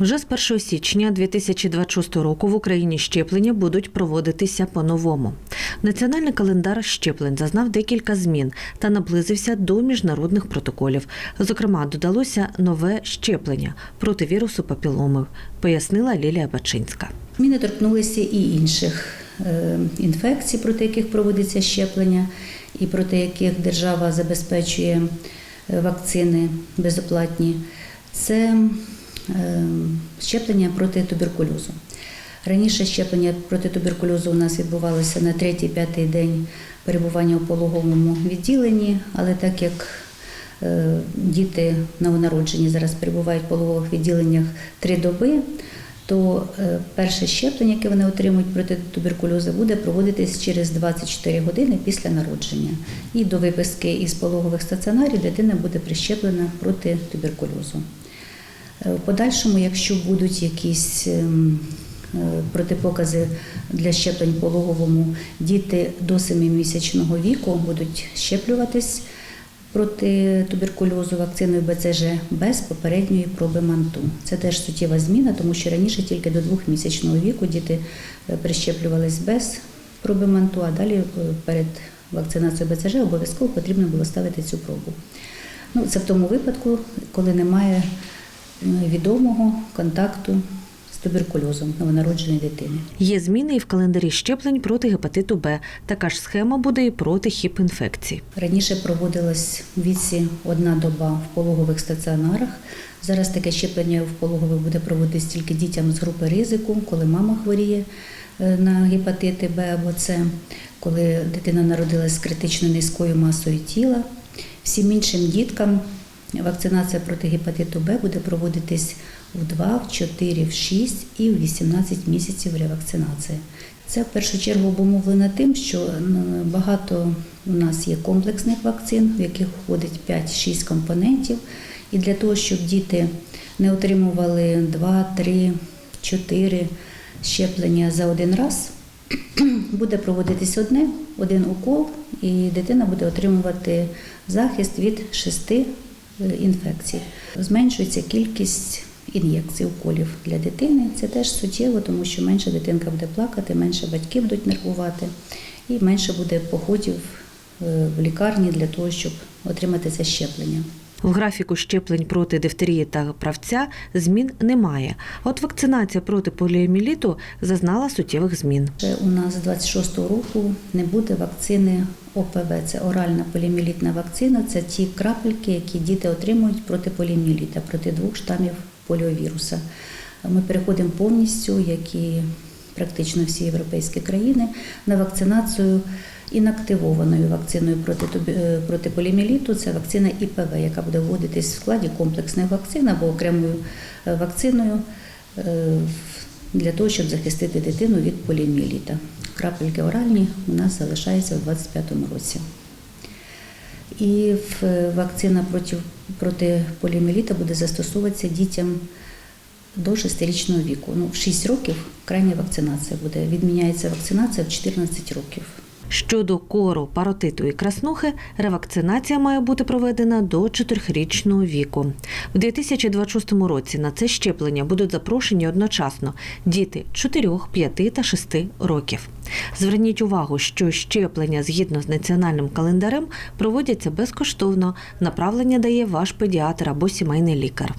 Вже з 1 січня 2026 року в Україні щеплення будуть проводитися по-новому. Національний календар щеплень зазнав декілька змін та наблизився до міжнародних протоколів. Зокрема, додалося нове щеплення проти вірусу папіломи, пояснила Лілія Бачинська. Зміни торкнулися і інших е, інфекцій, проти яких проводиться щеплення, і проти яких держава забезпечує е, вакцини безоплатні. Це щеплення проти туберкульозу. Раніше щеплення проти туберкульозу у нас відбувалося на третій-п'ятий день перебування у пологовому відділенні, але так як е, діти новонароджені зараз перебувають в пологових відділеннях три доби, то е, перше щеплення, яке вони отримують проти туберкульозу, буде проводитись через 24 години після народження. І до виписки із пологових стаціонарів дитина буде прищеплена проти туберкульозу. Е, В подальшому, якщо будуть якісь ем, е, протипокази для щеплень пологовому, діти до 7-місячного віку будуть щеплюватись проти туберкульозу вакциною БЦЖ без попередньої проби манту. Це теж суттєва зміна, тому що раніше тільки до двохмісячного віку діти е, прищеплювались без проби манту, а далі перед вакцинацією БЦЖ обов'язково потрібно було ставити цю пробу. Ну, це в тому випадку, коли немає відомого контакту з туберкульозом новонародженої дитини. Є зміни і в календарі щеплень проти гепатиту Б. Така ж схема буде і проти хіп-інфекцій. Раніше проводилась в віці одна доба в пологових стаціонарах. Зараз таке щеплення в пологових буде проводитись тільки дітям з групи ризику, коли мама хворіє е, на гепатити Б або С, коли дитина народилась з критично низькою масою тіла. Всім іншим діткам вакцинація проти гепатиту Б буде проводитись в 2, в 4, в 6 і в 18 місяців ревакцинація. Це в першу чергу обумовлено тим, що багато у нас є комплексних вакцин, в яких входить 5-6 компонентів. І для того, щоб діти не отримували 2, 3, 4 щеплення за один раз, буде проводитись одне, один укол, і дитина буде отримувати захист від шести е, інфекцій. Зменшується кількість ін'єкцій уколів для дитини. Це теж суттєво, тому що менше дитинка буде плакати, менше батьки будуть нервувати і менше буде походів е, в лікарні для того, щоб отримати це щеплення. В графіку щеплень проти дифтерії та правця змін немає. От вакцинація проти поліоміліту зазнала суттєвих змін. У нас з 26-го року не буде вакцини ОПВ. Це оральна поліоміелітна вакцина. Це ті крапельки, які діти отримують проти поліоміеліта, проти двох штамів поліовіруса. Ми переходимо повністю, як і практично всі європейські країни, на вакцинацію інактивованою вакциною проти, е, проти поліоміеліту. Це вакцина ІПВ, яка буде вводитись в складі комплексних вакцин або окремою е, вакциною е, для того, щоб захистити дитину від поліоміеліта. Крапельки оральні у нас залишаються у 2025 році. І вакцина проти, проти поліоміеліта буде застосовуватися дітям до 6-річного віку. Ну, в 6 років крайня вакцинація буде. Відміняється вакцинація в 14 років. Щодо кору, паротиту і краснухи, ревакцинація має бути проведена до 4-річного віку. В 2026 році на це щеплення будуть запрошені одночасно діти 4, 5 та 6 років. Зверніть увагу, що щеплення згідно з національним календарем проводяться безкоштовно. Направлення дає ваш педіатр або сімейний лікар.